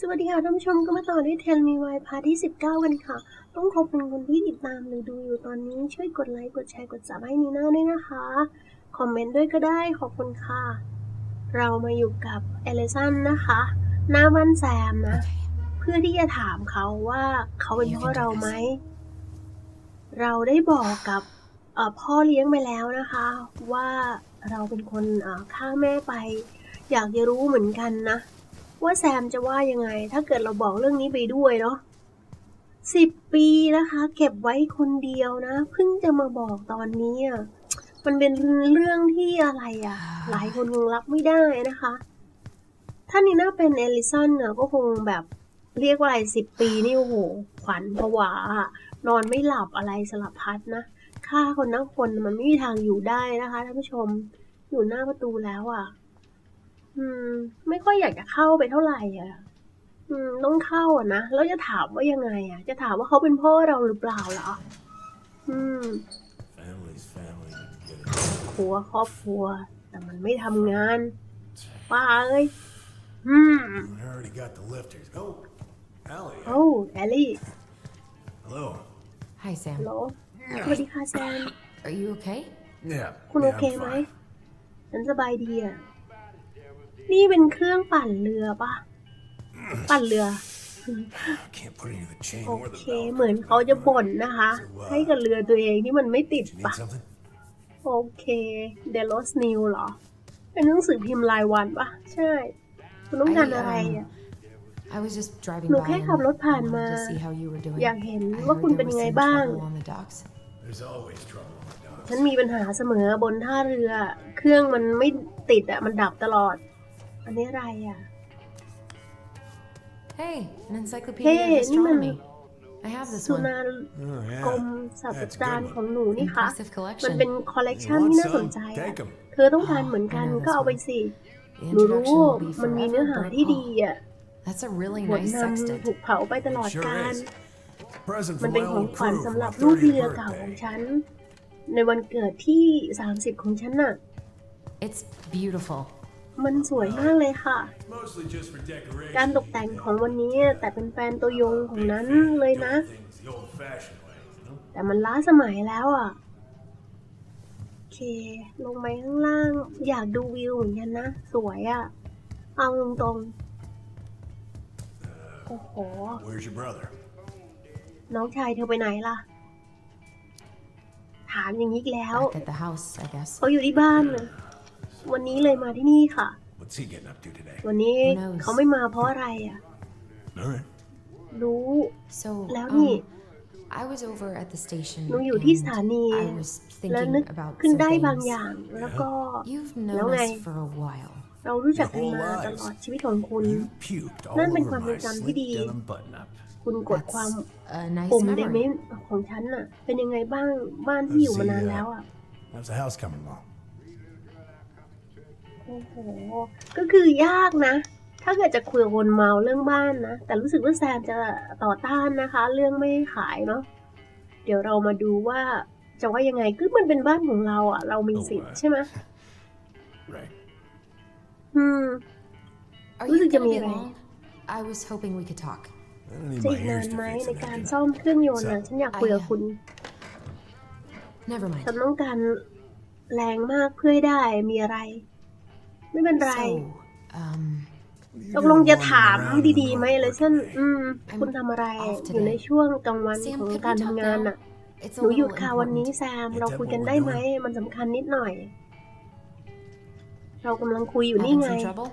สวัสดีค่ะท่านผู้ชมก็มาต่อด้วยเทลมีวายพาร์ทที่ 19 กันค่ะ ต้องขอบคุณคนที่ติดตามหรือดูอยู่ตอนนี้ช่วยกดไลค์กดแชร์กดซับให้นีน่าด้วยนะคะ คอมเมนต์ด้วยก็ได้ขอบคุณค่ะ เรามาอยู่กับเอลิสันนะคะ หน้าบ้านแซมนะ เพื่อที่จะถามเขาว่าเขาเป็นพ่อเราไหม เราได้บอกกับเอ่อพ่อเลี้ยงไปแล้วนะคะ ว่าเราเป็นคนเอ่อฆ่าแม่ไป อยากจะรู้เหมือนกันนะ ว่าแซมจะว่ายังไง ถ้าเกิดเราบอกเรื่องนี้ไปด้วยเนาะสิบปีนะคะ เก็บไว้คนเดียวนะเพิ่งจะมาบอกตอนนี้อะมันเป็นเรื่องที่อะไรอะ หลายคนคงรับไม่ได้นะคะถ้านี่น่าเป็นเอลิสันอะก็คงแบบเรียกว่าอะไรสิบปีนี่โอ้โห ขวัญผวาอะนอนไม่หลับอะไรสลับพัดนะฆ่าคนทั้งคนมันไม่มีทางอยู่ได้นะคะท่านผู้ชมอยู่หน้าประตูแล้วอะ อืม ไม่ค่อยอยากจะเข้าไปเท่าไหร่อะ อืม ต้องเข้าอะนะ แล้วจะถามว่ายังไงอะ จะถามว่าเขาเป็นพ่อเราหรือเปล่าเหรอ อืม Family's family. Get it? ครัวครอบครัว แต่มันไม่ทำงาน ป้าเอ้ย อืม I already got the lifters. Oh, Allie. โอ้แอลลี่ Hello. Hi, ฮัล Sam. โหลสวัสดีค่ะแซม Are you okay? Yeah. คุณ yeah, โอเค I'm ไหม fine. ฉันสบายดีอะ นี่เป็นเครื่องปั่นเรือปะปั่นเรือ Can't put any of the chain โอ or the เค belt. เหมือนเขาจะบ่นนะคะ ให้กับเรือตัวเองที่มันไม่ติด Do you ปะ need something? โอเคเดล s สนิวเหรอ เป็นหนังสือพิมพ์รายวันปะใช่ คุณต้องการอะไรอะ I was just driving หนู by แค่ and ขับรถผ่าน wanted มา to see how you were doing. อยากเห็น I ว่า heard คุณ there เป็น was ยังไง some บ้าง trouble on the docks. There's always trouble on the docks. ฉันมีปัญหาเสมอบนท่าเรือ เครื่องมันไม่ติดอะ มันดับตลอด อันนี้อะไรอะ Hey, an encyclopedia Hey, of นี่มัน astronomy. I have this สุ one. นาร Oh, กรม yeah. ศาสตราจารย์ของหนูนี่ค่ะ Impressive มันเป็น collection. คอลเลก You ชัน want ที่น่าสน some? ใจอะ Take 'em. เธอต้องการเหมือนกัน I know this ก็เอาไป one. สิ The หนูรู้ introduction will be มันมี forever เนื้อหาที่ดี burnt. อะ Oh, that's a really บท nice นำ sextant. ถูกเผาไปตลอด Sure การ is. Present มัน for เป็น my ของ old ขวัญ crew for สำหรับ my ลูกเรือ 30th เก่าของ birthday. ฉัน ในวันเกิดที่ 30 ของฉันน่ะ It's beautiful. มันสวยมากเลยค่ะ Mostly just for decoration. การตกแต่งของวันนี้แต่เป็นแฟนตัวยงของนั้นเลยนะ Things the old-fashioned way, you know? แต่มันล้าสมัยแล้วอะ โอเค ลงไปข้างล่าง อยากดูวิวเหมือนกันนะ สวยอะ เอาตรงๆ โอ้โห Where's your brother? น้องชายเธอไปไหนล่ะ ถามอย่างนี้อีกแล้ว Back at the house, I guess. เขาอยู่ที่บ้านเลย วันนี้เลยมาที่นี่ค่ะ What's he getting up to today? วันนี้ Who knows? เขาไม่มาเพราะอะไรอะ All right. รู้ So, แล้วนี่ um, I was over at the station หนูอยู่ที่ and สถานี I was แล้วนึก thinking about ขึ้น some ได้บาง things. อย่าง แล้วก็ You've แล้ว known ไง us for a while. เรารู้จักกัน Your มา whole ต lives. ลอดชีวิตของคุณ You puked all นั่นเป็น over ความทรง my จำที่ slick ดี denim button-up. คุณกดความ A nice ปุ่มเด memory. เมนของฉันน่ะ เป็นยังไงบ้างบ้านที่อยู่มานานแล้วอะ How's the house coming along? โอ้โห ก็คือยากนะ ถ้าเกิดจะคุยกับคนเมาเรื่องบ้านนะ แต่รู้สึกว่าแซมจะต่อต้านนะคะ เรื่องไม่ขายเนาะ เดี๋ยวเรามาดูว่าจะว่ายังไง คือมันเป็นบ้านของเราอะ เรามีสิทธิ์ใช่ไหม Right. อืม Are Who's you it gonna gonna be be long? I was hoping we could talk. I don't need จะ my อีกนา ears น to ไหม fix ใน an การ engine. ซ่อมเครื่องยนต์นะฉันอยากคุยกับคุณ Never ฉัน mind. ต้องการแรงมากเพื่อให้ได้มีอะไร ไม่เป็นไร So, um, ตกลงจะถามดีๆไหมเลยฉันอืม คุณทำอะไร อยู่ในช่วงกลางวัน Sam, ของ could การ we talk ทำงาน now? น่ะ It's ห a นูหยุด little ค่ะวันนี้ important. แซม เราคุยกันได้ไหม มันสำคัญนิดหน่อย เรากำลังคุยอยู่นี่ Having ไง some trouble?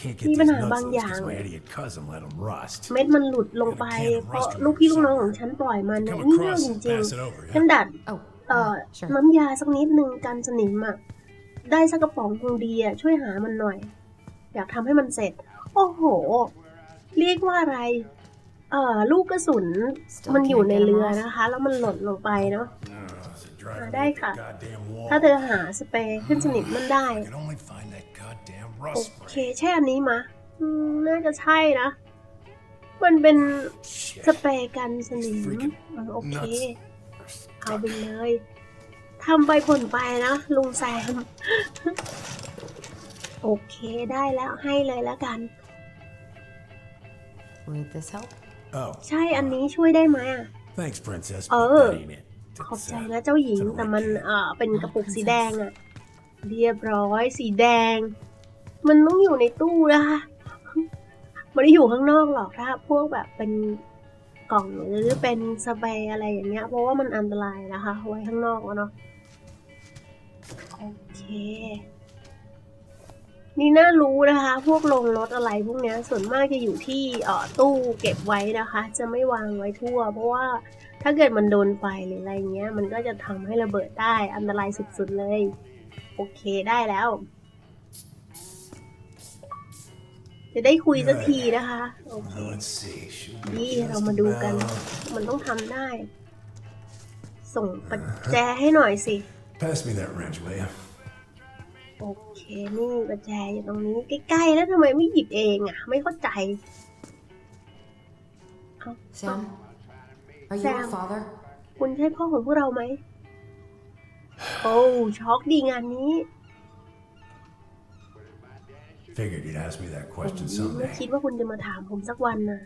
Can't มี get ปัญ these หาบาง nuts อย่าง because my idiot cousin let them rust. เม็ดมันหลุดลงไป เพราะลูกพี่ลูกน้องของฉันปล่อยมันนะ Come นี่เรื่อง across จ and ริง pass it over, ๆ ฉัน yeah? ดัด Oh, เอ่อ uh, sure. น้ำยาสักนิดนึงกันสนิมอะ ได้สักกระป๋องคงดีอะช่วยหามันหน่อย อยากทำให้มันเสร็จ โอ้โห เรียกว่าอะไร เอ่อ ลูกกระสุน Still มันอยู่ can't ใน get 'em เรือ off. นะคะ แล้วมันหล่นลงไปเนาะ Oh, is it driving Ah, me đây up the cả. goddamn wall? ถ้าเธอหาสเปรย์ขึ้นสนิมมันได้ I can only find that goddamn โอ rust เค spray. ใช่อันนี้มะอืมน่าจะใช่นะ มันเป็นส Shit. เปรย์กันสนิม Freaking อืมโอเค nuts. เอาไปเลย ทำไปผลไปนะลุงแซม โอเคได้แล้วให้เลยแล้วกัน Would this help? Oh, ใช่อันนี้ช่วยได้ไหมอะ thanks, princess. Oh. But that ain't it. ขอบ It's, ใจ uh, นะเจ้าหญิง totally แต่มัน can't. เอ่อเป็นกระปุกสีแดงอะเรียบร้อยสีแดง มันต้องอยู่ในตู้นะคะไม่ได้อยู่ข้างนอกหรอกถ้าพวกแบบเป็นกล่องหรือเป็นสเปรย์อะไรอย่างเงี้ย เพราะว่ามันอันตรายนะคะเอาไว้ข้างนอกแล้วเนาะ โอเค นี่น่ารู้นะคะ พวกลงรถอะไรพวกนี้ส่วนมากจะอยู่ที่เอ่อตู้เก็บไว้นะคะ จะไม่วางไว้ทั่ว เพราะว่าถ้าเกิดมันโดนไฟหรืออะไรเงี้ย มันก็จะทำให้ระเบิดได้อันตรายสุดๆเลย โอเคได้แล้ว จะได้คุยสักทีนะคะ โอเคนี่เรามาดูกัน มันต้องทำได้ ส่งปัจแจให้หน่อยสิ Pass me that wrench, will you? โอเคนี่ประแจอยู่ตรงนี้ใกล้ๆแล้วทำไมไม่หยิบเองอะ ไม่เข้าใจ Sam? Are you Sam. our father? คุณใช่พ่อของพวกเราไหม โอ้ช็อกดีงานนี้ Figured you'd ask me that ผม question ไม่ someday. คิดว่าคุณจะมาถามผมสักวันนะ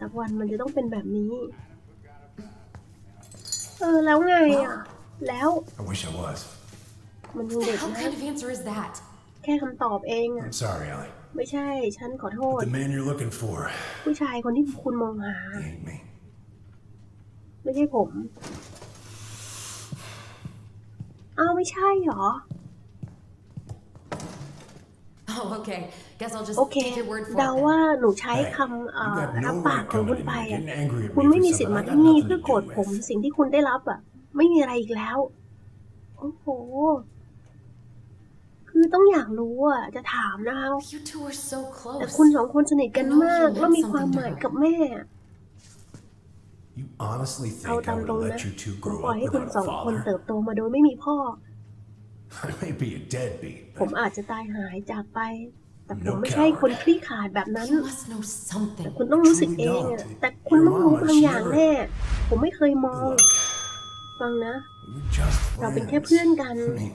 สักวันมันจะต้องเป็นแบบนี้ เออแล้วไงอะ แล้ว I wish I was. มันยังเด็ก What นะ kind of answer is that? แค่คำตอบเองอะ I'm sorry, Ellie. ไม่ใช่ ฉันขอโทษ The man you're looking for he ผู้ชายคนที่คุณมองหา ain't me. ไม่ใช่ผม อ้าว ไม่ใช่เหรอ Oh, okay. Guess I'll just โอเค take your word for เดา it. then. ว่าหนูใช้ Hey, คำเอ่ you อ got รับ no ปาก right ของคุ coming ณ in ไป here อะ getting angry at คุณ me ไม่ for มีสิทธิ์ something มา I got ที่นี่ nothing เพื่อ to โกรธ do ผม with. สิ่งที่คุณได้รับอะ ไม่มีอะไรอีกแล้ว โอ้โห คือต้องอยากรู้อะ จะถามนะคะ You two are so แต่ close. คุณสองคนสนิทกัน I know มาก you แล้วมี meant ความหมาย something to her. กับแม่อะ You honestly เอา think ตา I ม would ตรง have นะ let you two ผม grow ปล่อย up ให้คุณ without ส a องคน father? เติบโตมาโดยไม่มีพ่อ I may be a deadbeat, ผม but อาจจะตายหายจากไป แต่ผม No ไม่ใช่คนคลี่ขาดแบบนั้น You must know something. คุณต้องรู้สึกเองอะแต่คุณต้องรู้บางอย่างแน่ ผมไม่เคยมอง look, ฟังนะ we're just เราเป็น friends. แค่เพื่อนกัน I mean,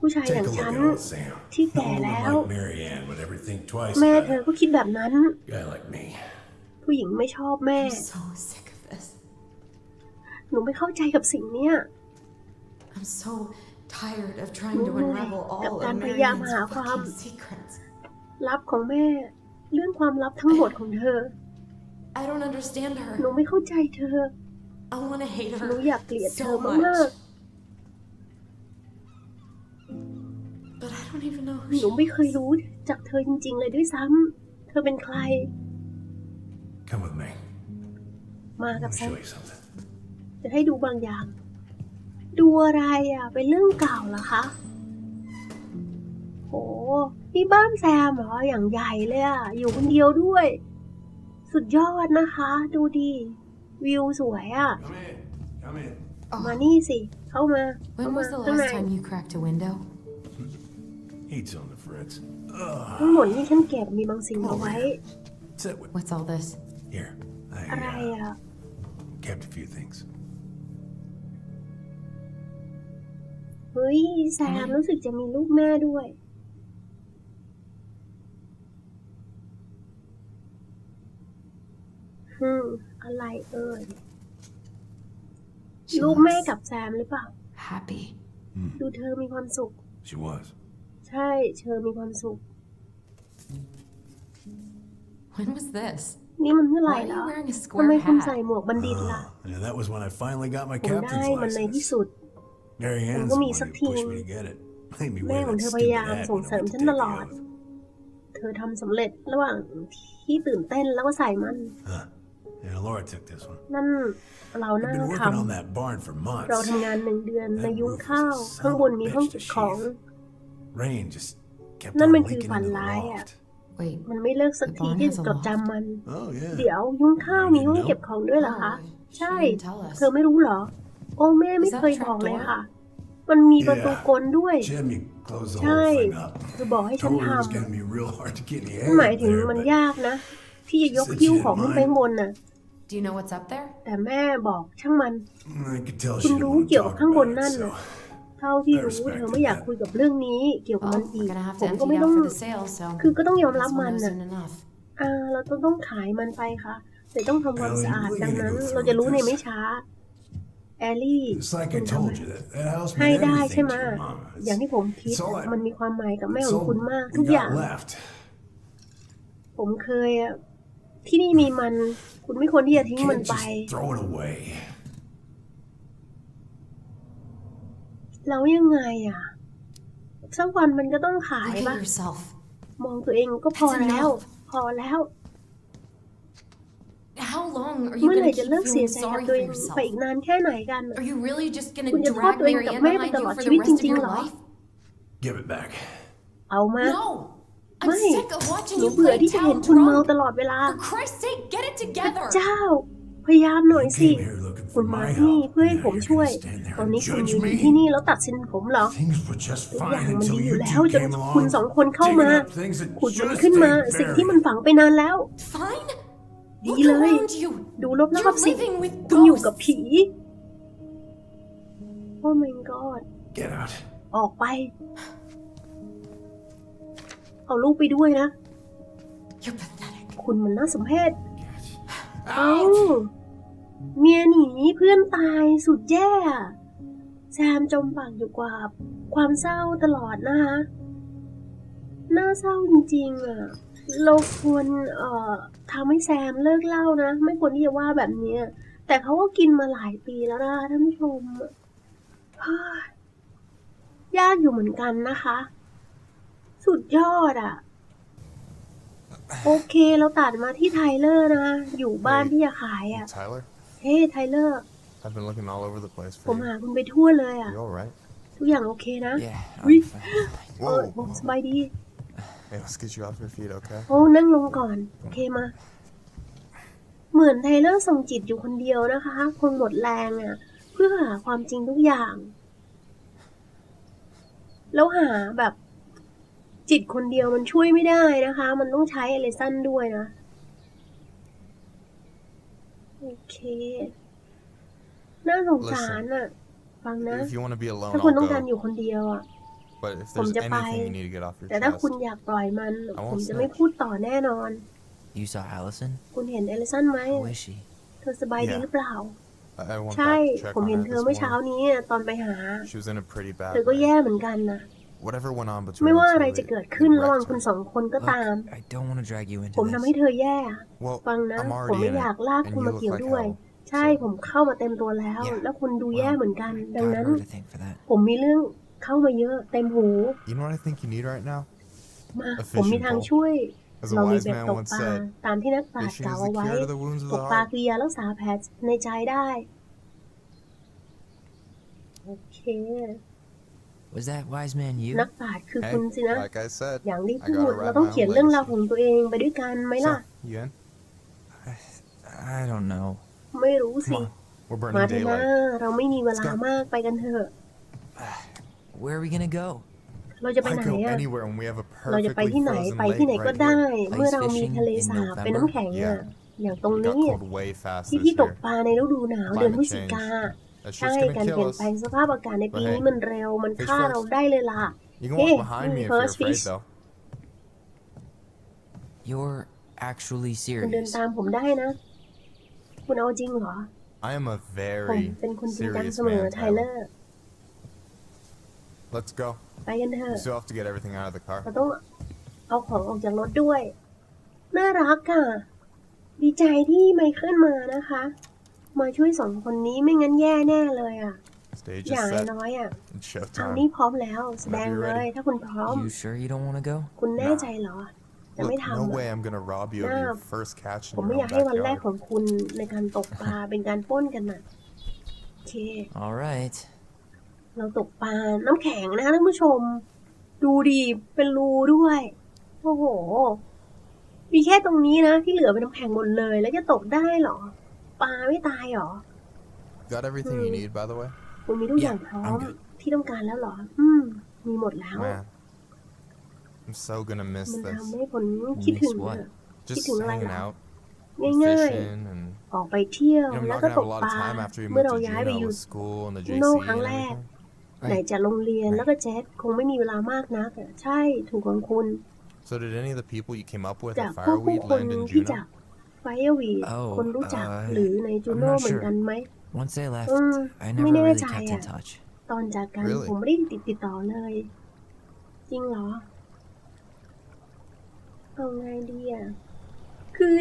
ผู้ชายอ take ย่า a ง look ฉัน at old Sam. ที่ No แก่ woman แล้ว like Marianne would ever think twice แม่ about เธอ it. ก็คิดแบบนั้น Guy like me. ผู้หญิงไม่ชอบแม่ I'm so sick of this. หนูไม่เข้าใจกับสิ่งเนี้ย I'm so tired of trying to Đúng rồi. unravel all Gặp of tan thời gian Marianne's hả Khoa? fucking secrets. ลับของแม่ เรื่องความลับทั้งหมดของเธอ I don't understand หนู her. ไม่เข้าใจเธอ I want to hate หนู her อยากเกลียดเธ so อมาก much. But I don't even know ๆ who หนู she ไม่เคย was. รู้จากเธอจริง ๆ เลยด้วยซ้ำเธอเป็นใคร Come with me. มา I กับ want to ฉัน show you something. จะให้ดูบางอย่าง ดูอะไรอะ เป็นเรื่องเก่าเหรอคะ โหนี่บ้านแซมเหรอ อย่างใหญ่เลยอะ อยู่คนเดียวด้วย สุดยอดนะคะ ดูดี วิวสวยอ่ะ Come in. Come in. มานี่สิ เข้ามา เข้า When มา was the ข้างใน last time you cracked a window? Heat's on the fritz. Ugh. ทั้งหมดที่ฉันเก็บมีบางสิ่งเอาไว้ Sit with What's all this? Here. อะไร I uh, อ่ะ kept a few things. เฮ้ย แซมรู้สึกจะมีรูปแม่ด้วย ฮึมอะไรเอ่ย She รูปแม่ looks กับแซมหรือเปล่า happy. ดูเธอมีความสุข She was. ใช่เธอมีความสุข When was this? นี่มันเมื่อไหร่ Why are แล้ you ว wearing a ทำ square ไมคุณใส่ hat? หมวกบัณฑิตล่ะ Yeah, that was when I finally got my ผมได้ captain's มันในที่ license. สุด Marianne's ผมก็ the มี one สัก who ที pushed me to get it. Made me แม่ wear ของ that เธอพยายาม stupid hat ส่ง when เสริ I ม went ฉั to น take ต the ลอด oath. เธอทำสำเร็จระหว่างที่ตื่นเต้นแล้วก็ใส่มัน Huh. Yeah, Laura took this one. นั่นเรา I've น่า been ท working on that barn for ำเรา months. ทำงานหนึ่งเดือนในยุ้งข้าว ข้างบนมีห้องเก็บของ Rain just kept นั่น on มันคือ leaking ฝัน into the ร้ายอะ loft. Wait, มันไม่เลิกสักทีที่จะจดจำมัน Oh, yeah. เดี๋ยวยุ้งข้าวมีห้องเก็บของด้วยเหรอคะ Oh, she ใช่ didn't tell us. เธอไม่รู้เหรอ โอ้แม่ไม่เคยบอกเลยค่ะ มันมีประตูกลด้วย Jim, you closed the ใช่ whole thing up. เธอบอกให้ฉัน Told her it was ทำ gonna be real hard to get any นั่นห air มาย up ถึง there, มัน but ยากนะ ที่จะยกหิ้วของขึ้นไปข้างบนน่ะ Do you know what's up there? แต่แม่บอกช่างมัน I could tell คุ she ณ didn't รู้ want to เกี่ยวกับ talk ข้างบน about นั่ it, น so น่ะเท่าที่รู้เธอไม่อยากคุยกับเรื่องนี้ เกี่ยวกับ Well, มันอี we're ก gonna have ผ to มก็ empty ไม่ it ต้อง out for the sale, so คือก็ต้องยอมรับ this มัน one น่ะ isn't enough. อ่า เราต้องต้องขายมันไปค่ะ แต่ต้องทำความสะอาดดังนั้นเราจะรู้ในไม่ช้า แอลลี่ It's like I told you that that house ให้ meant ได้ใช่ everything ไหม to your mama. อย่างที่ผมคิด It's all I- มันมีความหมายกับแม่ it's ของ all คุณมาก we ทุกอย่าง got left. ผมเคยอะ ที่นี่มีมัน คุณไม่ควรที่จะทิ้งมัน Can't ไป just throw it away. แล้วยังไงอะ สักวันมันก็ต้องขาย Look at ปะ yourself. มองตัวเองก็พอ That's แล้ว enough. พอแล้ว How long are you เมื่อไหร่ gonna จะ keep เลิกเสีย feeling ใจกับ sorry ตัว for เอง yourself? ไปอีกนานแค่ไหนกันอะ Are you really just gonna คุณจะโทษ drag ตัวเอง Marianne กับแม่ไป behind ต you ลอด for ชี the วิตจ rest of ริงๆ your เหรอ life? Give it back. เอามา No! ไม่ I'm sick of ห watching นู you เบื่อ play ที่จะเห็น town คุณเมา drunk. ตลอดเวลา For Christ's sake, get it พระ together! เจ้า พยายามหน่อย You สิ came here looking คุณ for มา my ที่นี่ help. เพื่อให้ Now ผม you're ช่วย gonna stand there ตอน and นี้คุณ judge อยู่ me? ที่นี่แล้วตัดสินผมเหรอ Things were just ทุกอย่า fine งมัน until ดีอยู่ you แล้ว two จน came คุณ along. สองคนเข้า digging มา up things that ขุดมัน should ขึ้น have มา stayed สิ่งที่มัน buried. ฝังไปนานแล้ว Fine? ดี Look เลย around you! ดูรอบ You're ๆสิ living with คุณอยู่กับ ghosts! ผี โอ้ my god Get out. ออกไป เอาลูกไปด้วยนะ You're pathetic. คุณมันน่าสมเพช Get เอ้า out. เมียหนีเพื่อนตายสุดแย่อะแซมจมปากอยู่กับความเศร้าตลอดนะคะ น่าเศร้าจริงๆอะ เราควรเอ่อทำให้แซมเลิกเล่านะ ไม่ควรที่จะว่าแบบเนี้ยแต่เขาก็กินมาหลายปีแล้วนะคะท่านผู้ชมเฮ้ยยากอยู่เหมือนกันนะคะ สุดยอดอะ โอเคเราตัดมาที่ไทเลอร์นะคะอยู่บ้านที่จะขายอะ Tyler, เฮ้ยไทเลอร์ I've been looking all over the place ผม for you. หาคุณไปทั่วเลยอะ You all right? ทุกอย่างโอเคนะ Yeah, Oui. I'm fine. เออ Whoa. ผมสบายดี Hey, let's get you off your feet, okay? โอ้นั่งลงก่อน โอเคมา เหมือนไทเลอร์ส่งจิตอยู่คนเดียวนะคะ คงหมดแรงอะ เพื่อหาความจริงทุกอย่าง แล้วหาแบบ จิตคนเดียวมันช่วยไม่ได้นะคะ มันต้องใช้เอเลสันด้วยนะ โอเค น่าสงสารอะ ฟังนะ If you want to be alone, ถ้าคุณ I'll ต้องการอ go. ยู่คนเดียวอะ But if ผม there's จะไป anything you need to get off your แต่ถ้า chest, คุณอยากปล่อยมัน I won't ผมจะ say. ไม่พูดต่อแน่นอน You saw Allison? คุณเห็นเอลิสันไหม How is she? เธอสบายดี Yeah. หรือเปล่า I, I went ใช่ back to check ผม on เห็น her เธอ this เมื่อเช้า morning. นี้ตอนไปหา She was in a pretty bad เธอก็ way. แย่เหมือนกันนะ Whatever went on between ไม่ว่า the อะไร two, จะ it- เกิด it ขึ้นระหว่าง wrecked คุณ her. สองคนก็ Look, ตาม I don't want to drag you into ผมทำให้ this. เธอแย่ Well, ฟังนะ I'm ผม already ไม่ in อยาก it, ลาก and คุณ you มา look เกี่ยว like ด้วย hell. ใช่ so- ผมเข้ามาเต็มตัวแล้ว Yeah. แล้วคุณดูแย่ Well, เหมือนกัน ดัง God นั้น her to thank for that. ผมมีเรื่องเข้ามาเยอะเต็มหู You know what I think you need right now? มา A ผมมี fishing ทาง pole. ช่วย As เรา a มี wise แบบ man ตก once ปลา said, ตามที่นักปราชญ์ fishing กล่าว is เอา the ไว้ cure to the wounds of ต the กปลา heart. คือยารักษาแผลในใจได้ โอเค Was that wise man you? นักปราชญ์คือ Hey, คุณสินะ like I said, อย่างที่ I พูด gotta เรา write ต้อง my เขียน own เรื่องราวข legacy. องตัวเองไปด้วยกันไหมล่ะ So, you in? I don't know. ไม่รู้สิ Come on, we're มา burning เถอะนะ daylight. เราไม่มีเวลา Let's go. มากไปกันเถอะ Where are we gonna go? เราจะไปไหน I go อะ anywhere when we have a เราจะไป perfectly ที่ไหน frozen ไปที่ไหน lake ก็ right ได้ here. เมื่อเรามีทะเลสาบเป็นน้ำแข็งอะอย่างตรง It got นี้อะ cold way fast ที่ this ที่ตก year. ปลาในฤดูหนาวเดือนพฤศจิกา That ใช่ shit's การ gonna เปลี่ย kill น us. แปลงสภาพอากาศในปี But hey, นี้มันเร็วมัน fish ฆ่า first. เราได้เลยล่ะ You can Hey, walk behind me if first you're afraid, fish. though. You're actually คุณเดิน serious. ตามผมได้นะ คุณเอาจริงเหรอ I am a ผม very เป็นคนจริงจัง serious เสมอ man, ไทเลอ Tyler. ร์ Let's go. ไปกันเถ We อะ still have to get everything out of the car. เราต้องเอาของออกจากรถด้วย น่ารักอะ ดีใจที่ไมเคิลมานะคะ มาช่วยสองคนนี้ไม่งั้นแย่แน่เลยอะ Stage อย่า is ง set. น้อยๆอะ It's เอา showtime. นี่พร้อมแล้วแสดง Whenever เล you're ย ready. ถ้าคุณพร้อม You sure you don't want to go? คุณแน่ใจเหรอ จะ Look, ไม่ no ทำอะ way I'm gonna rob you of Nah. your first catch ผม in ไม่ your อยาก own ให้วันแรก backyard. ของคุณในการตกปลา เป็นการปล้นกันน่ะโอเค All right. เราตกปลา น้ำแข็งนะท่านผู้ชม ดูดีเป็นรูด้วย โอ้โห มีแค่ตรงนี้นะ ที่เหลือเป็นน้ำแข็งหมดเลย แล้วจะตกได้เหรอ ปลาไม่ตายเหรอ Got everything you Hmm. need, by the way? คุณมีทุกอย่าง Yeah, พร้อ I'm ม good. ที่ต้องการแล้วเหรอ อืม มีหมดแล้ว Man, I'm so gonna miss มัน this. ทำให้ผมคิดถึง Miss what? อะ Just Keeping hanging light out, ง่าย fishing, and ๆออกไปเที่ยว you know, I'm แล้ว not ก็ gonna ต have ก a lot ป of ลา time after we เมื่อ moved เรา to ย้ายไป Juneau อยู่ with school and the โน่ JC ครั้ง and แรก everything. ไหนจะโรงเรียน Right. แล้วก็เจ็ตคงไม่มีเวลามากนักอะใช่ถูกของคุณ So did any of the people you came up with จาก at พวกผู้ Fireweed คน land in ที่ Juneau? จาก ไฟวี Oh, คนรู้จัก uh, หรือในจู I'm โน่ not เหมือนกัน sure. ไหม Once they left, Mm, I ไม่ never แน่ really ใจ kept in อะ touch. ตอนจากกัน Really? ผมไม่ได้ติดติดต่อเลย จริงเหรอเอาไงดีอะ คือ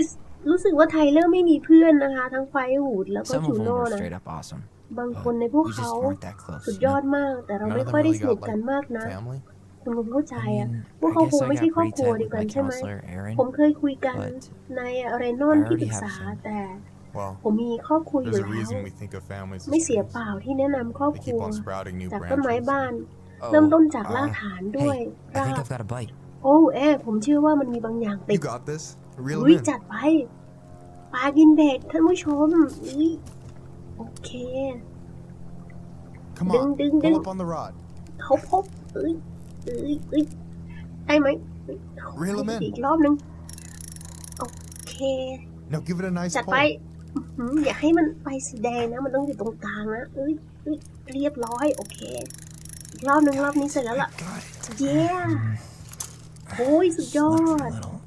รู้สึกว่าไทเลอร์ไม่มีเพื่อนนะคะ ทั้งไฟวูดแล้วก็ Some จู of them โน่ were นะ straight up awesome. บาง but คนในพวก we เขา just weren't that close. สุด you ยอ know? ดมาก แต่เรา None ไม่ of them ค่อยได้ really สนิท got กัน like มากนะ family? คุณคงเข้าใจ I อะ mean, พวก I เขาค guess ง I ไม่ใช่ got ครอบ pretty ครัว tight เดีย with วกัน my ใช่ไหม counselor, Aaron. ผมเคยคุยกัน but ในเรนอน I ที่ already ปรึก have ษา some. แต่ Well, ผมมีครอบครัวอยู่ there's a แล้ว reason we think of families ไม่ as เสีย trees. เปล่าที่แนะนำครอบ They ครั keep ว on sprouting new จากต้นไม้ branches. บ้าน Oh, เริ่มต้นจากราก uh, ฐานด้วย hey, I ราก think I've got a bite. โอ้เอ๊ะผมเชื่อว่ามันมีบางอย่างติ You ด got this? Reel อุ้ย them in. จัดไปปลากินเบ็ดท่านผู้ชมอุ้ยโอเค Come Ding, on, ding, pull ding. up on the rod. เขาพบเอ้ย เอ้ยเอ้ยได้ไหมเอ้ย Reel 'em in อีกรอบนึง โอเค No, give it a nice จัด pull. ไปอื้อหืออย่าให้มันไปสีแดงนะ มันต้องอยู่ตรงกลางนะเอ้ยเอ้ยเรียบร้อย โอเค อีกรอบนึงรอบนี้เสร็จแล้วล่ะ Got it. เย้โอ้ยสุดยอ Slurp a ด little.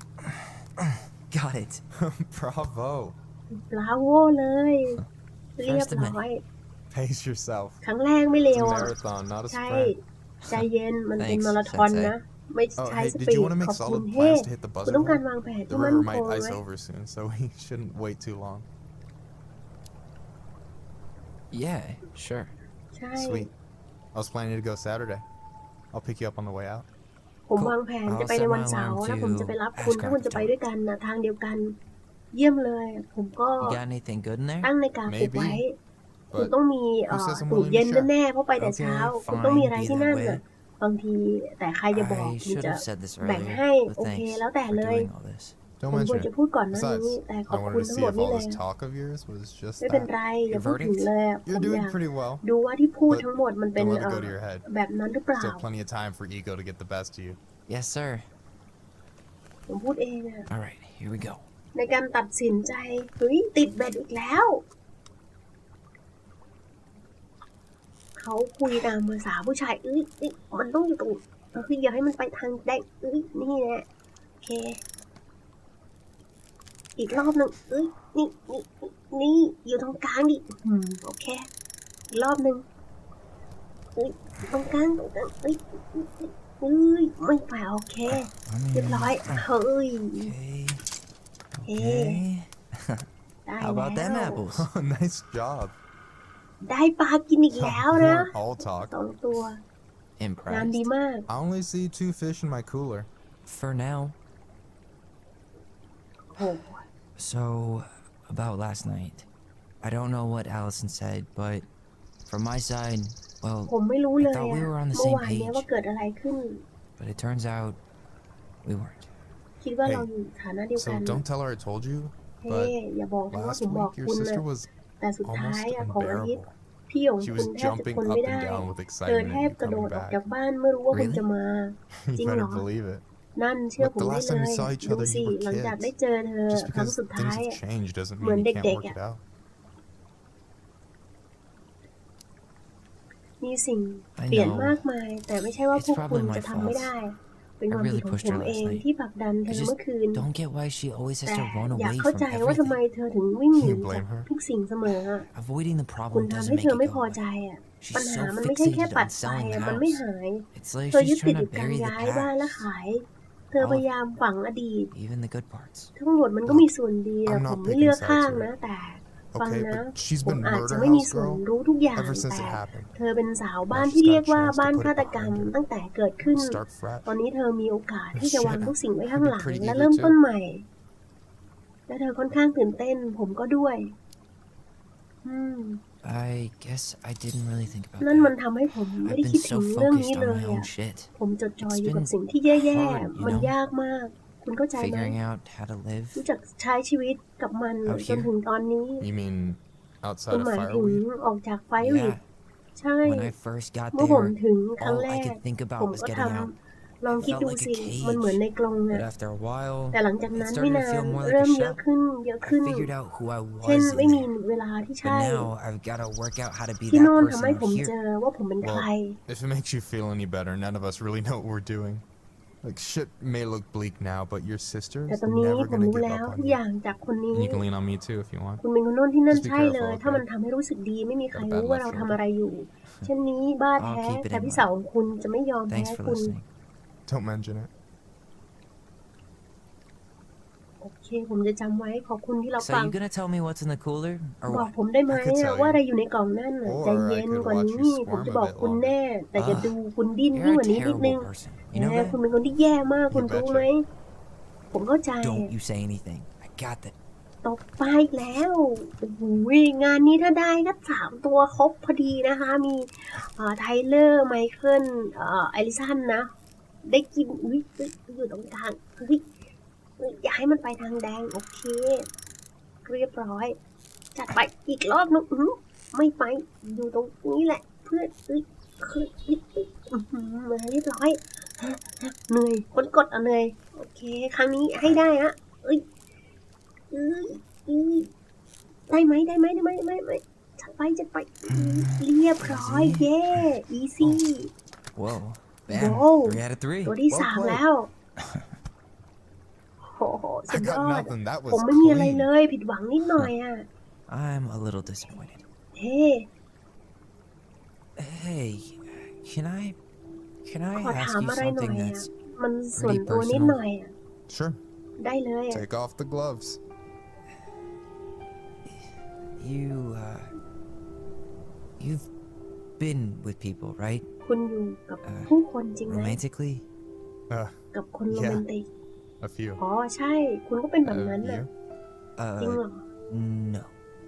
Got it. Bravo. บราโวเลย เรียบ First of ร้อย Pace yourself. ครั้งแรกไม่เร็ It's ว a อะ marathon, not a ใช่ sprint. ใจเย็นมันเป็น Thanks, มาราธอน Sensei. นะไม่ Oh, ใช้ hey, ส did ปี you ด want to ข make อบคุณ solid เฮ้ plans to hit the คุณ buzzer ต้องการ hole? วางแผน The ที่มั่น river ค might งไห ice ม over soon, so we shouldn't wait too long. Yeah, sure. ใช่ Sweet. I was planning to go Saturday. I'll pick you up on the way out. ผมวางแผนจะไปในวันเสาร์แล้วผมจะไปรับคุณถ้าคุณจะไปด้วยกันนะทางเดียวกัน เยี่ยมเลย ผมก็ You got anything good in there? ตั้งในาฬิกาปลุกไว้ Maybe, คุณ but ต้องมีเอ่อ says I'm ตู้ willing to เย็น share? แน่ๆเพราะไปแต่เช้า Okay, คุณต้องมีอะไร fine, ที่ be นั่น that น่ะ way. บางทีแต่ใครจะบอก I คุณ should จะ have said this แบ่ง earlier, ให้ but โอเค thanks แล้วแต่ for เลย doing all this. ผ don't มควร mention จะ it. พูดก่อนหน้า Besides, นี้แต่ขอบ I คุณ wanted to ทั้ง see หมด if นี่ all เลย this talk of yours was just ไม่เป็น that. ไรอย่า Your พูดถึง verdict? เลยอะผ You're มอ doing ยาก pretty well. ดูว่าที่พูด But ทั้งหมดมันเป็น don't let it เอ่ go อ to your head. แบบนั้นหรือเปล่า Still plenty of time for ego to get the best of you. Yes, sir. ผมพูดเองอะ All right, here we go. ในการตัดสินใจเฮ้ยติดแบตอีกแล้ว เขาคุยตามภาษาผู้ชายเอ้ยเอ้ยมันต้องอยู่ตรงเออคืออย่าให้มันไปทางแดงเอ้ยนี่แหละโอเค อีกรอบหนึ่งเอ้ยนี่นี่นี่นี่อยู่ตรงกลางดิอืมโอเคอีกรอบหนึ่งเอ้ยตรงกลางตรงกลางเอ้ยเอ้ยไม่ไปโอเค Let เรียบ me- ร้อยเฮ้ย Okay. Okay. Okay. ได้ How about แล้ them ว apples? nice job. ได้ปลากินอีกแล้วนะ All talk. สองตัว งานดี Impressed. มาก I only see two fish in my cooler. For now. โห So, about last night. I don't know what Allison said, but from my side, well, ผมไม่รู้เลย I อะ thought we were on the เมื่อ same วานเนี้ย page. ว่าเกิดอะไรขึ้น but it turns out we weren't. คิดว่า Hey, เราอยู่ฐานะเดียวกัน So don't tell her I told you, เฮ้อย่าบอกนะว่า last ผมบอก week your คุณนะ sister was แต่สุดท้าย almost อะของอาทิตย์ unbearable. พี่ของ She คุ was ณแทบจะ jumping ทน up ไม่ได้ and down with เธอ excitement แท at บ you กระโดด coming ออกจาก back. บ้านเมื่อรู้ว่าคุณ Really? จะมา You Jing better hả? believe it. นั่นเชื่อ Look, ผม the ได้ last เล time we ย saw each ดู other, สิ you were หลังจาก kids. ได้เจอเธอ Just ครั้ง because สุด things ท้าย have อะ changed doesn't เหมือน mean you can't เด็ก work ๆ it อะ out. มีสิ่ง I เปลี่ยน know. มากมาย แต่ไม่ใช่ว่า It's พวกคุณ probably my จะทำไม่ fault. ได้ เป็นความ I ผิด really ของ pushed ผม her last เอง night. ที่ผลักดันเธ I อ just เมื่อคืน don't get why she always has แต่ to run อยาก away เข้า from ใจว่าทำไม everything. เธอถึงวิ่งหนี You จาก blame her? ทุกสิ่งเสมออะ Avoiding the คุณ problem ทำ doesn't ให้ make เธอ it ไม่ go พอใจ away. อะ She's ปัญหา so มันไม่ใช่แค่ fixated ปัด on ไฟ selling อะ the มันไม่ house. หาย It's like เธอยึด she's ติด trying กั to บการ bury the ย้ายบ้านและ past, ขาย เธอพยายามฝังอดีต even the good parts. ทั้งหมดมันก็มีส่วนดีอะ I'm ผ not มไม่ picking เลือก sides ข้าง here. นะแต่ ฟัง Okay, นะ but she's ผม been อาจจะ murder ไม่มี house ส่วน girl รู้ทุกอย่าง ever since แต่ it happened. เธอเป็นสาวบ้าน Now ที่ she's เรีย got กว่า a chance to บ้าน put it ฆาตกรรม behind her. ตั้งแต่เกิดขึ้น Start fresh. ตอนนี้เธอมีโอกาสที่จะ Shit, วางทุกสิ่งไว้ I'd ข้าง be หลัง pretty และ eager เริ่ม too. ต้นใหม่ และเธอค่อนข้างตื่นเต้น ผมก็ด้วย อืม I guess I didn't really think about นั่นมัน that. ทำให้ผมไม่ I've ได้ been คิดถึ so งเรื่อง focused นี้ on เล my ย own อะ shit, ผมจดจ่อ It's อยู่กับ been สิ่งที่แย่ hard, you ๆมัน know? ยากมาก คุณเข้าใจไหม figuring out how to live. รู้จักใช้ชีวิตกับมัน Out จน here? ถึงตอนนี้ You mean คุ outside ณ of หมายถึง Fireweed? ออกจากไฟวิด Yeah, ใช่ when I first got เมื่อผม there, ถึงครั้ง all แร I ก could think ผ about ม was ก็ท getting out. ำลองคิด Felt ดู like a สิ cage. มันเหมือนในกรง But อะ after a while, แต่หลังจาก it นั้นไม่ started to นาน feel more เริ่ like ม a เยอะ shell. ขึ้นเยอะ I ขึ้น figured out who I เช่น was ไม่ in มี there. เวลาที่ But ใช่ now I've got to work out how to be ที่ that โน่น person ทำให้ out ผม here. เจอว่าผมเป็นใคร Well, if it makes you feel any better, none of us really know what we're doing. Like shit may look bleak now, but your sister's แต่ตอนนี้ never ผม gonna รู้ give แล้ว up ทุ on ก you. อย่างจากคนนี้ And you can lean on me too if you want. คุณเป็นคนโน้นที่นั่น Just be ใช่เลย careful, ถ้ามัน okay? ทำให้รู้สึกดีไม่มีใคร Got a รู้ bad ว่า left เราทำ shoulder. อะไรอยู่ เช่นนี้บ้า I'll แท้ keep it in แต่พี่ mind. สาวของคุณจะไม่ยอมแพ้ Thanks for คุณ listening. Don't mention it. โอเค ผมจะจำไว้ขอบคุณที่เรา So ฟัง you gonna tell me what's in the cooler or บอก what? ผมได้ไหม I could อะ tell ว่า you. อะไรอยู่ในกล่องนั่นน่ะ Or ใจเย็น I could กว่า watch นี้ you ผม squirm จะ a บอก bit คุณแน่ แต่จะ Ugh. ดูคุณดิ้นยิ่ง You're กว่า a นี้นิดนึง terrible person. You know แหม that? คุณเป็นคนที่แย่มากคุณ You รู้ betcha. ไหม ผมเข้าใจ Don't you say anything. I got that. ตกปลาอีกแล้วโอ้โหงานนี้ถ้าได้ก็สามตัวครบพอดีนะคะ มีเอ่อไทเลอร์ ไมเคิลเอ่อไอริสันนะ ได้กินอุ้ยอุ๊ยอยู่ตรงกลางเฮ้ยเฮ้ยอย่าให้มันไปทางแดง โอเค เรียบร้อย จัดไปอีกรอบนึงอื้อหือไม่ไป อยู่ตรงนี้แหละ เพื่อนเอ้ยคืออื้อหืออื้อหือมาเรียบร้อย เหนื่อยคนกดอะเหนื่อย โอเค ครั้งนี้ให้ได้อะเอ้ยอืออือได้ไหมได้ไหมได้ไหมไม่ไม่จัดไปจัดไปอื้อเรียบร้อยเย่อีซี่ Whoa. Bam. Whoa. Three out of three. ตัวที่ Well สาม played. แล้วโอ้โหสุ I ดยอ got ด nothing. That ผม was ไม่มีอะไรเล clean. ยผิดหวังนิดหน่อยอะ I'm a little disappointed. เฮ้ Hey, can I can I ขอ ask ถาม you อะไรหน่อย something อะ that's มันส่วนตัวนิด personal หน่อยอะ Sure. ได้เลยอะ Take off the gloves. you uh you've been with people, right? คุณอยู่กับเอ่อผู้คนจริงไหม Romantically? Uh, กับคนโรแมนติก a few. อ๋อ ใช่ คุณก็เป็นแบบ Uh, นั้นน่ะ you? จริง Uh เหรอ no,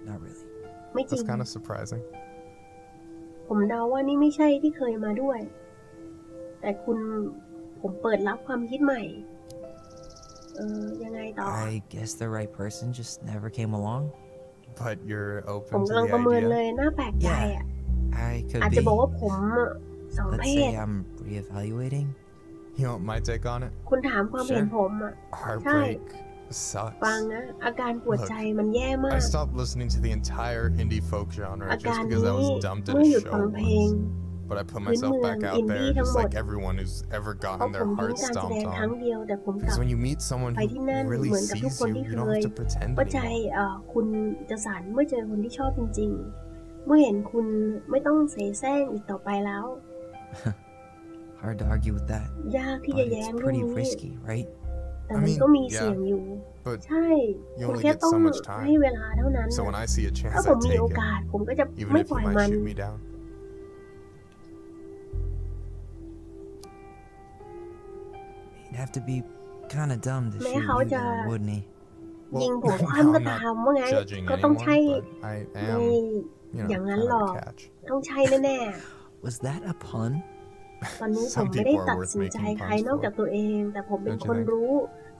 not really. ไม่จริง That's kind of surprising. ผมเดาว่านี่ไม่ใช่ที่เคยมาด้วย แต่คุณผมเปิดรับความคิดใหม่ เออยังไงต่อ I guess the right person just never came along. But you're ผม open to กำลัง the ประเมินเล idea. ยน่าแปลกใจอะ I could อาจ be. จะบอกว่าผมอะสอง Let's เพศ say I'm reevaluating. You want my take on it? คุณถามความเห็น Sure. ผมอะ Heartbreak ฟัง sucks. นะ อาการปวดใจมันแย่มา I ก stopped listening to the entire indie folk genre อา just การ because I นี้ was dumped at เมื่อ a หยุด show ฟังเพลง once. But I put พื้น myself เมือง back out อิน there ดี้ทั้ง just หมด like everyone who's ever เพราะ gotten ผ their มทิ้ง heart การแสด stomped งครั้ง on. เดียวแต่ผมกลับ Because when you meet someone ไปที่นั่น who really เหมือนกับทุก sees คน you, ที่ you เค don't ย have to pretend ว่าใจ anymore. เอ่อคุณจะสานเมื่อเจอคนที่ชอบจริงๆ เมื่อเห็นคุณไม่ต้องเสแสร้งอีกต่อไปแล้ว Hard to argue with that. ยากที่ But จะแย้ it's งเรื่อง pretty นี้ risky, right? แต่ I มัน mean, ก็มีเสี่ยง yeah. อยู่ But ใช่ you คุณ only แค่ get ต้อง so much ให้ time. เวลาเท่านั้น So when I see a ถ้า chance, ผม I มี take โอ it. กาสผมก็จะ Even ไม่ if ปล่ you อย might มัน have to be kind of dumb to Mẹ shoot hảo you cho- down, wouldn't he? ยิง Well, ผมค no, ว่ำก็ I'm not ตามว่าไง judging ก็ต้อง anyone, ใช่ but I ไม่ am, you know, อย่างนั้น kind หร of อ a catch. ต้องใช่แน่ Was that a pun? ๆตอนนี้ผม Some ไม่ได้ people are ตัด worth สินใจ making ใคร puns นอกจาก for. ตัวเอง แต่ผมเป็น Don't you คน think? รู้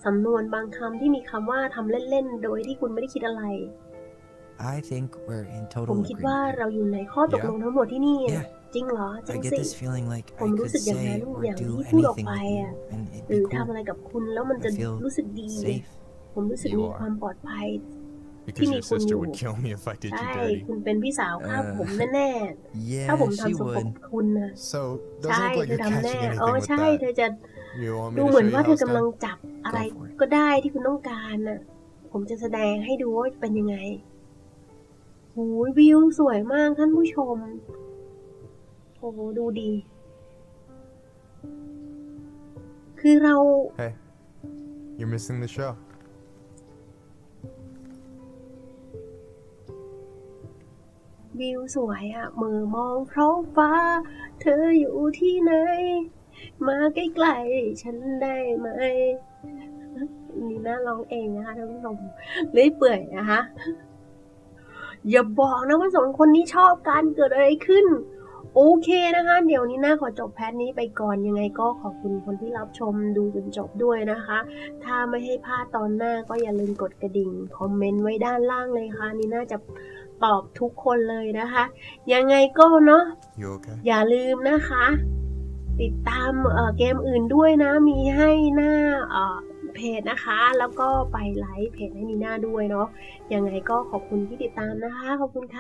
สำนวนบางคำที่มีคำว่าทำเล่นๆ โดยที่คุณไม่ได้คิดอะไร I think we're in ผม total คิดว่า agreement. เราอยู่ในข้อตกลงทั้งหมดที่นี่ Yeah. จริงเหรอจริ I ง get สิ this feeling like I ผมรู้ could สึกอย่าง say นั้น or อย่าง do ที่พูดออก anything ไป with you อะ and it'd หรือ be ทำ cool. อะไรกับคุณแล้วมันจะ I feel รู้สึกดี Safe. ผมรู้สึก You มี are. ความปลอดภัย Because your Kimi kun sister yu. would kill me if I did ใช่ you dirty. คุณเป็นพี่สาวฆ่าเออผมแน่ๆถ้า Yeah, ผม she ทำสมกับ would. คุณนะ So ใช่ doesn't look like เธอ you're ทำแน่ catching อ๋อ anything with ใช่เธอ that. จะ You want ดู me to เหมือน show you ว่า how เธอ it's กำลัง done? จับอะไร Go for it. ก็ได้ที่คุณต้องการน่ะผมจะแสดงให้ดูว่าเป็นยังไงหูยวิวสวยมากท่านผู้ชม โอ้โหดูดี คือเรา Hey, you're missing the show. วิวสวยอะมือมองท้องฟ้า เธออยู่ที่ไหน มาใกล้ๆ ฉันได้ไหมนี่น่าร้องเองนะคะท่านผู้ชมเลื่อยเปื่อยนะคะ อย่าบอกนะว่าสองคนนี้ชอบกันเกิดอะไรขึ้น โอเคนะคะ เดี๋ยวนี้น่าขอจบแพทนี้ไปก่อนยังไงก็ขอบคุณคนที่รับชมดูจนจบด้วยนะคะ ถ้าไม่ให้พลาดตอนหน้าก็อย่าลืมกดกระดิ่ง คอมเมนต์ไว้ด้านล่างเลยค่ะ นี่น่าจะตอบทุกคนเลยนะคะ ยังไงก็เนาะ You okay? อย่าลืมนะคะ ติดตามเอ่อเกมอื่นด้วยนะ มีให้หน้าเอ่อเพจนะคะ แล้วก็ไปไลค์เพจให้นีน่าด้วยเนาะยังไงก็ขอบคุณที่ติดตามนะคะ ขอบคุณค่ะ